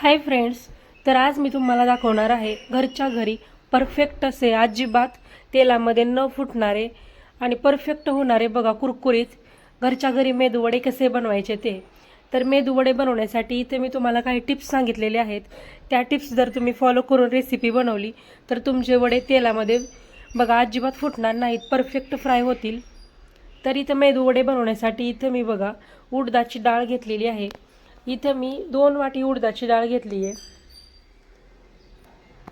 Hi friends तर आज मी तुम्हाला दाखवणार आहे घरच्या घरी परफेक्ट असे अजिबात तेलामध्ये न फुटणारे आणि परफेक्ट होणारे बघा कुरकुरीत घरच्या घरी मेदूवडे कसे बनवायचे ते. तर मेदूवडे बनवण्यासाठी इथे मी तुम्हाला काही टिप्स सांगितलेले आहेत. त्या टिप्स जर तुम्ही फॉलो करून रेसिपी बनवली तर तुमचे वडे तेलामध्ये बघा अजिबात फुटणार नाहीत परफेक्ट फ्राय होतील. तर इथं मेदूवडे बनवण्यासाठी इथं मी बघा उडदाची डाळ घेतलेली आहे. इथं मी दोन वाटी उडदाची डाळ घेतली आहे.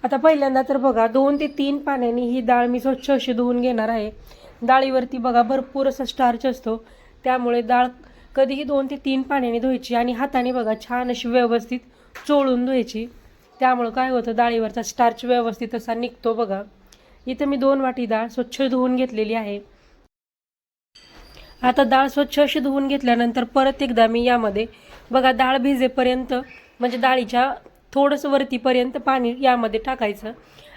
आता पहिल्यांदा तर बघा दोन ते तीन पाण्याने ही डाळ मी स्वच्छ अशी धुवून घेणार आहे. डाळीवरती बघा भरपूर असा स्टार्च असतो. त्यामुळे डाळ कधीही दोन ते तीन पाण्याने धुवायची आणि हाताने बघा छान अशी व्यवस्थित चोळून धुवायची. त्यामुळं काय होतं डाळीवरचा स्टार्च व्यवस्थित असा निघतो बघा. इथं मी दोन वाटी डाळ स्वच्छ धुवून घेतलेली आहे. आता डाळ स्वच्छ अशी धुवून घेतल्यानंतर परत एकदा मी यामध्ये बघा डाळ भिजेपर्यंत म्हणजे डाळीच्या थोडंसं वरतीपर्यंत पाणी यामध्ये टाकायचं.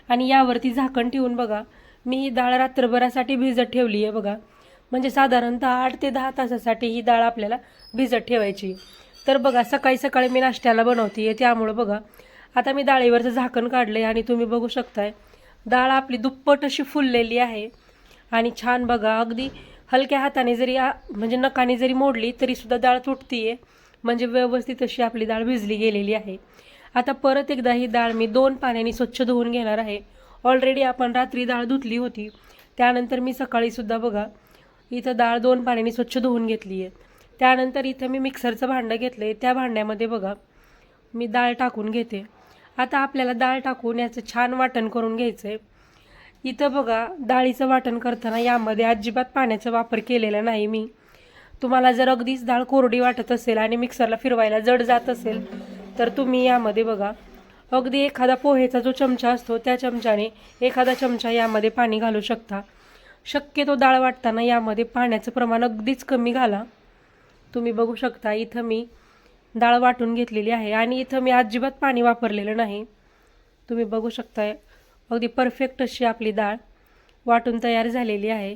आणि यावरती झाकण ठेवून बघा मी ही डाळ रात्रभरासाठी भिजत ठेवली आहे बघा. म्हणजे साधारणतः आठ ते दहा तासासाठी ही डाळ आपल्याला भिजत ठेवायची. तर बघा सकाळी सकाळी मी नाश्त्याला बनवते आहे त्यामुळं बघा आता मी डाळीवरचं झाकण काढलं आहे आणि तुम्ही बघू शकताय डाळ आपली दुप्पट अशी फुललेली आहे. आणि छान बघा अगदी हलक्या हाताने जरी आ- म्हणजे नकाने जरी मोडली तरीसुद्धा डाळ तुटतीये. म्हणजे व्यवस्थित अशी आपली डाळ भिजली गेलेली आहे. आता परत एकदा ही डाळ मी दोन पाण्याने स्वच्छ धुवून घेणार आहे. ऑलरेडी आपण रात्री डाळ धुतली होती. त्यानंतर मी सकाळीसुद्धा बघा इथं डाळ दोन पाण्याने स्वच्छ धुवून घेतली आहे त्यानंतर इथं मी मिक्सरचं भांडं घेतलं आहे त्या भांड्यामध्ये बघा मी डाळ टाकून घेते. आता आपल्याला डाळ टाकून याचं छान वाटण करून घ्यायचं आहे इथं बघा डाळीचं वाटण करताना यामध्ये अजिबात पाण्याचा वापर केलेला नाही मी. तुम्हाला जर अगदीच डाळ कोरडी वाटत असेल आणि मिक्सरला फिरवायला जड जात असेल तर तुम्ही यामध्ये बघा अगदी एखादा पोहेचा जो चमचा असतो त्या चमच्याने एखादा चमचा यामध्ये पाणी घालू शकता. शक्यतो डाळ वाटताना यामध्ये पाण्याचं प्रमाण अगदीच कमी घाला. तुम्ही बघू शकता इथं मी डाळ वाटून घेतलेली आहे आणि इथं मी अजिबात पाणी वापरलेलं नाही. तुम्ही बघू शकताय अगदी परफेक्ट अशी आपली डाळ वाटून तयार झालेली आहे.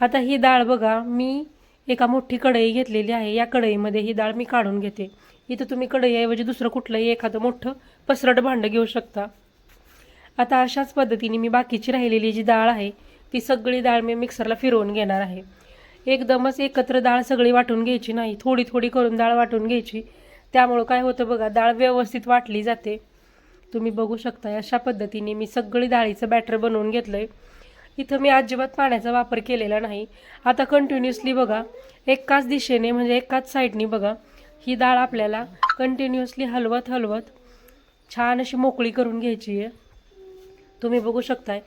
आता ही डाळ बघा मी एका मोठी कढई घेतलेली आहे. या कढईमध्ये ही डाळ मी काढून घेते. इथं तुम्ही कढईऐवजी दुसरं कुठलंही एखादं मोठं पसरट भांडं घेऊ शकता. आता अशाच पद्धतीने मी बाकीची राहिलेली जी डाळ आहे ती सगळी डाळ मी मिक्सरला फिरवून घेणार आहे. एकदमच एकत्र डाळ सगळी वाटून घ्यायची नाही. थोडी थोडी करून डाळ वाटून घ्यायची. त्यामुळं काय होतं बघा डाळ व्यवस्थित वाटली जाते. तुम्ही बघू शकता अशा पद्धतीने मी सगळी डाळीचं बॅटर बनवून घेतलं आहे इथं मी अजिबात पाण्याचा वापर केलेला नाही. आता कंटिन्युअसली बघा एकाच दिशेने म्हणजे एकाच साईडनी बघा ही डाळ आपल्याला कंटिन्युअसली हलवत हलवत छान अशी मोकळी करून घ्यायची आहे. तुम्ही बघू शकताय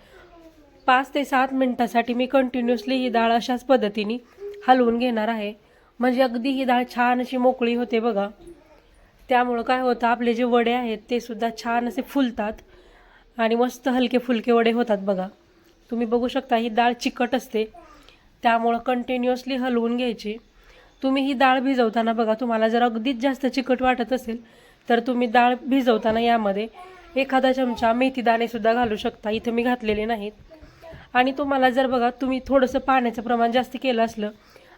पाच ते सात मिनटासाठी मी कंटिन्युअसली ही डाळ अशाच पद्धतीने हलवून घेणार आहे. म्हणजे अगदी ही डाळ छान अशी मोकळी होते बघा. त्यामुळं काय होतं आपले जे वडे आहेत ते सुद्धा छान असे फुलतात आणि मस्त हलके फुलके वडे होतात बघा. तुम्ही बघू शकता ही डाळ चिकट असते. त्यामुळं कंटिन्युअसली हलवून घ्यायची. तुम्ही ही डाळ भिजवताना बघा तुम्हाला जर अगदीच जास्त चिकट वाटत असेल तर तुम्ही डाळ भिजवताना यामध्ये एखादा चमचा मेथी दाणेसुद्धा घालू शकता. इथं मी घातलेले नाहीत. आणि तुम्हाला जर बघा तुम्ही थोडंसं पाण्याचं प्रमाण जास्त केलं असलं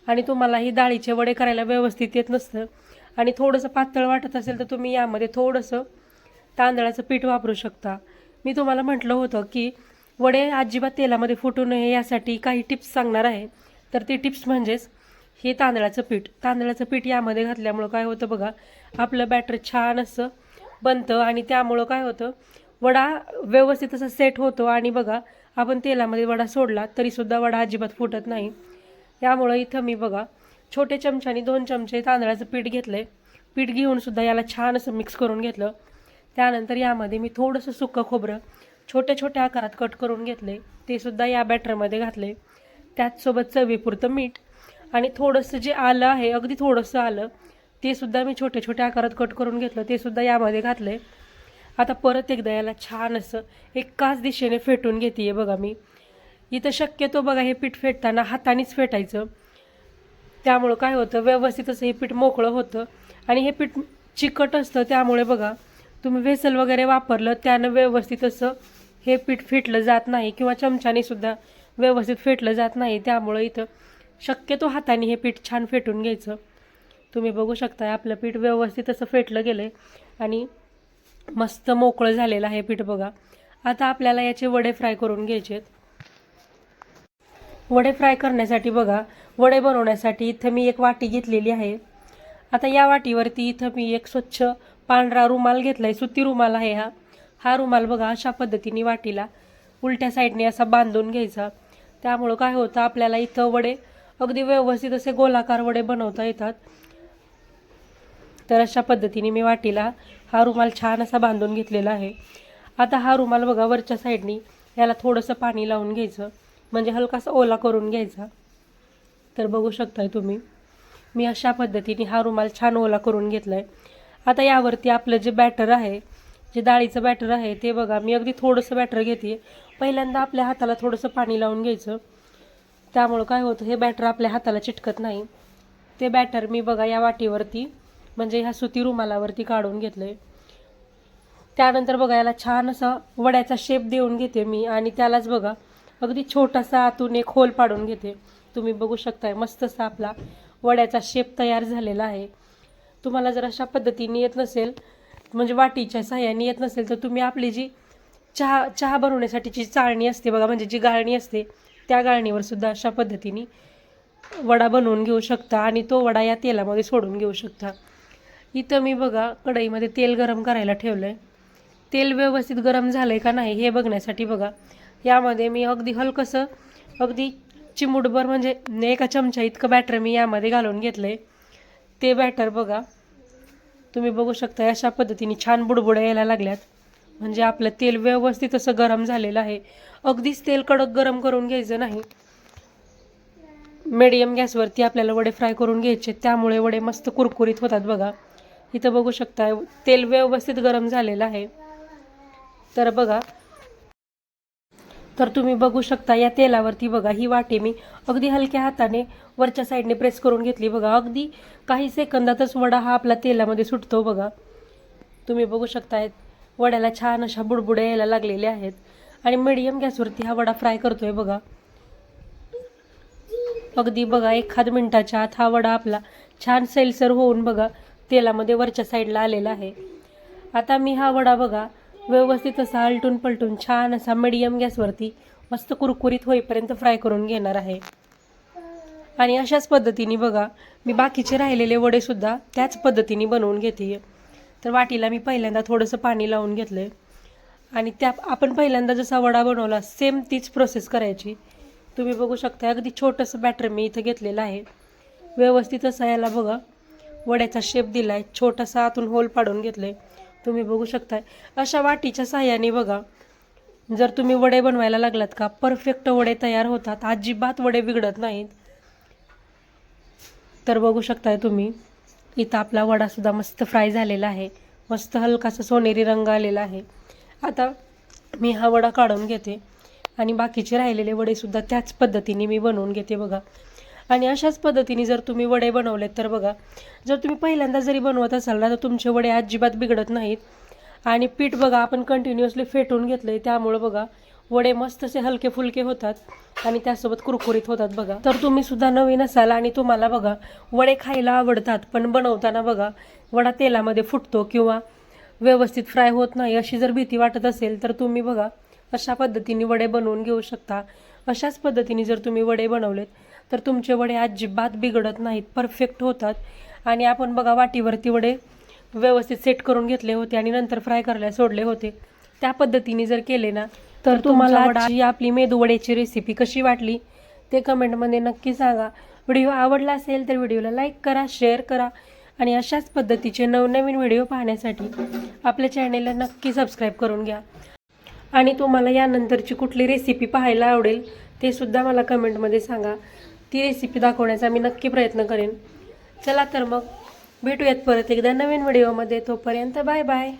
आणि तुम्हाला ही डाळीचे वडे करायला व्यवस्थित येत नसतं आणि थोडंसं पातळ वाटत असेल तर तुम्ही यामध्ये थोडंसं तांदळाचं पीठ वापरू शकता. मी तुम्हाला म्हटलं होतं की वडे अजिबात तेलामध्ये फुटू नये यासाठी काही टिप्स सांगणार आहे. तर ती टिप्स म्हणजेच हे तांदळाचं पीठ. तांदळाचं पीठ यामध्ये घातल्यामुळं काय होतं बघा आपलं बॅटर छान असं बनतं आणि त्यामुळं काय होतं वडा व्यवस्थित असं सेट होतो आणि बघा आपण तेलामध्ये वडा सोडला तरीसुद्धा वडा अजिबात फुटत नाही. त्यामुळं इथं मी बघा छोटे चमच्याने दोन चमचे तांदळाचं पीठ घेतलं आहे पीठ घेऊन सुद्धा याला छान असं मिक्स करून घेतलं. त्यानंतर यामध्ये मी थोडंसं सुकं खोबरं छोट्या छोट्या आकारात कट करून घेतले ते सुद्धा या बॅटरमध्ये घातले त्याचसोबत चवीपुरतं मीठ आणि थोडंसं जे आलं आहे अगदी थोडंसं आलं ते सुद्धा मी छोट्या छोट्या आकारात कट करून घेतलं. ते सुद्धा यामध्ये घातले आता परत एकदा याला छान असं एकाच दिशेने फेटून घेते आहे बघा मी. इथं शक्यतो बघा हे पीठ फेटताना हातानेच फेटायचं. त्यामुळं काय होतं व्यवस्थित असं हे पीठ मोकळं होतं. आणि हे पीठ चिकट असतं त्यामुळे बघा तुम्ही वेसल वगैरे वापरलं त्यानं व्यवस्थित असं हे पीठ फेटलं जात नाही किंवा चमच्याने सुद्धा व्यवस्थित फेटलं जात नाही. त्यामुळं इथं शक्यतो हाताने हे पीठ छान फेटून घ्यायचं. तुम्ही बघू शकता आपलं पीठ व्यवस्थित असं फेटलं गेलं आहे आणि मस्त मोकळं झालेलं आहे पीठ बघा. आता आपल्याला याचे वडे फ्राय करून घ्यायचे वडे फ्राय करण्यासाठी बघा वडे बनवण्यासाठी इथं मी एक वाटी घेतलेली आहे. आता या वाटीवरती इथं मी एक स्वच्छ पांढरा रुमाल घेतला आहे सुती रुमाल आहे हा. हा रुमाल बघा अशा पद्धतीने वाटीला उलट्या साईडने असा बांधून घ्यायचा. त्यामुळं काय होतं आपल्याला इथं वडे अगदी व्यवस्थित असे गोलाकार वडे बनवता येतात. तर अशा पद्धतीने मी वाटीला हा रुमाल छान असा बांधून घेतलेला आहे. आता हा रुमाल बघा वरच्या साईडनी याला थोडंसं पाणी लावून घ्यायचं. म्हणजे हलकासा ओला करून घ्यायचा. तर बघू शकताय तुम्ही. मी अशा पद्धतीने हा रुमाल छान ओला करून घेतला आहे आता यावरती आपलं जे बॅटर आहे जे डाळीचं बॅटर आहे ते बघा. मी अगदी थोडंसं बॅटर घेते. पहिल्यांदा आपल्या हाताला थोडंसं पाणी लावून घ्यायचं. त्यामुळं काय होतं हे बॅटर आपल्या हाताला चिटकत नाही. ते बॅटर मी बघा या वाटीवरती म्हणजे ह्या सुती रुमालावरती काढून घेतलं आहे त्यानंतर बघा याला छान असा वड्याचा शेप देऊन घेते मी. आणि त्यालाच बघा अगदी छोटासा आतून एक होल पाडून घेते. तुम्ही बघू शकताय मस्तसा आपला वड्याचा शेप तयार झालेला आहे. तुम्हाला जर अशा पद्धतीने येत नसेल म्हणजे वाटीच्या सहाय्याने येत नसेल तर तुम्ही आपली जी चहा चहा बनवण्यासाठीची चाळणी असते बघा म्हणजे जी गाळणी असते त्या गाळणीवर सुद्धा अशा पद्धतीने वडा बनवून घेऊ शकता आणि तो वडा या तेलामध्ये सोडून घेऊ शकता. इथं मी बघा कढईमध्ये तेल गरम करायला ठेवलं आहे तेल व्यवस्थित गरम झालं आहे का नाही हे बघण्यासाठी बघा. यामध्ये मी अगदी हलकंसं अगदी चिमुटभर म्हणजे एका चमचा इतकं बॅटर मी यामध्ये घालून घेतलं आहे ते बॅटर बघा. तुम्ही बघू शकता अशा पद्धतीने छान बुडबुड्या यायला लागल्यात. म्हणजे आपलं तेल व्यवस्थित असं गरम झालेलं आहे. अगदीच तेल कडक गरम करून घ्यायचं नाही. मीडियम गॅसवरती आपल्याला वडे फ्राय करून घ्यायचे. त्यामुळे वडे मस्त कुरकुरीत होतात बघा. इथं बघू शकता तेल व्यवस्थित गरम झालेलं आहे. तर बघा तर तुम्ही बघू शकता या तेलावरती बघा ही वाटे मी. अगदी हलक्या हाताने वरच्या साईडने प्रेस करून घेतली बघा. अगदी काही सेकंदातच वडा हा आपला तेलामध्ये सुटतो बघा. तुम्ही बघू शकताय वड्याला छान अशा बुडबुड्या यायला लागलेल्या आहेत. आणि मिडियम गॅसवरती हा वडा फ्राय करतोय बघा. अगदी बघा एखाद मिनिटाच्या आत हा वडा आपला छान सैलसर होऊन बघा तेलामध्ये वरच्या साईडला आलेला आहे. आता मी हा वडा बघा व्यवस्थित असा आलटून पलटून छान असा मिडियम गॅसवरती मस्त कुरकुरीत होईपर्यंत फ्राय करून घेणार आहे. आणि अशाच पद्धतीने बघा मी बाकीचे राहिलेले वडेसुद्धा त्याच पद्धतीने बनवून घेते. तर वाटीला मी पहिल्यांदा थोडंसं पाणी लावून घेतलं आहे आणि त्या आपण पहिल्यांदा जसा वडा बनवला सेम तीच प्रोसेस करायची. तुम्ही बघू शकता अगदी छोटंसं बॅटर मी इथं घेतलेलं आहे. व्यवस्थित असं याला बघा वड्याचा शेप दिला आहे छोटासा आतून होल पाडून घेतलं आहे तुम्ही बघू शकताय. अशा वाटीच्या साह्याने बघा जर तुम्ही वडे बनवायला लागलात का परफेक्ट वडे तयार होतात. अजिबात वडे बिघडत नाहीत. तर बघू शकताय तुम्ही इथं आपला वडासुद्धा मस्त फ्राय झालेला आहे. मस्त हलकासा सोनेरी रंग आलेला आहे. आता मी हा वडा काढून घेते. आणि बाकीचे राहिलेले वडेसुद्धा त्याच पद्धतीने मी बनवून घेते बघा. आणि अशाच पद्धतीने जर तुम्ही वडे बनवलेत तर बघा जर तुम्ही पहिल्यांदा जरी बनवत असाल ना तर तुमचे वडे अजिबात बिघडत नाहीत. आणि पीठ बघा आपण कंटिन्युअसली फेटून घेतलं आहे त्यामुळं बघा वडे मस्त असे हलके फुलके होतात आणि त्यासोबत कुरकुरीत होतात बघा. तर तुम्ही सुद्धा नवीन असाल आणि तुम्हाला बघा वडे खायला आवडतात पण बनवताना बघा वडा तेलामध्ये फुटतो किंवा व्यवस्थित फ्राय होत नाही अशी जर भीती वाटत असेल तर तुम्ही बघा अशा पद्धतीने वडे बनवून घेऊ शकता. अशाच पद्धतीने जर तुम्ही वडे बनवलेत तर तुमचे वडे अजिबात बिघडत नाहीत परफेक्ट होतात. आणि आपण बघा वाटीवरती वडे व्यवस्थित सेट करून घेतले होते आणि नंतर फ्राय करायला सोडले होते. त्या पद्धतीने जर केले ना तर तुम्हाला आजची आपली मेदू वड्याची रेसिपी कशी वाटली ते कमेंटमध्ये नक्की सांगा. व्हिडिओ आवडला असेल तर व्हिडिओला लाईक करा शेअर करा. आणि अशाच पद्धतीचे नवनवीन व्हिडिओ पाहण्यासाठी आपल्या चॅनेलला नक्की सबस्क्राईब करून घ्या. आणि तुम्हाला यानंतरची कुठली रेसिपी पाहायला आवडेल ते सुद्धा मला कमेंटमध्ये सांगा. ती रेसिपी दाखवण्याचा मी नक्की प्रयत्न करेन. चला तर मग भेटूयात परत एकदा नवीन व्हिडिओमध्ये तोपर्यंत बाय बाय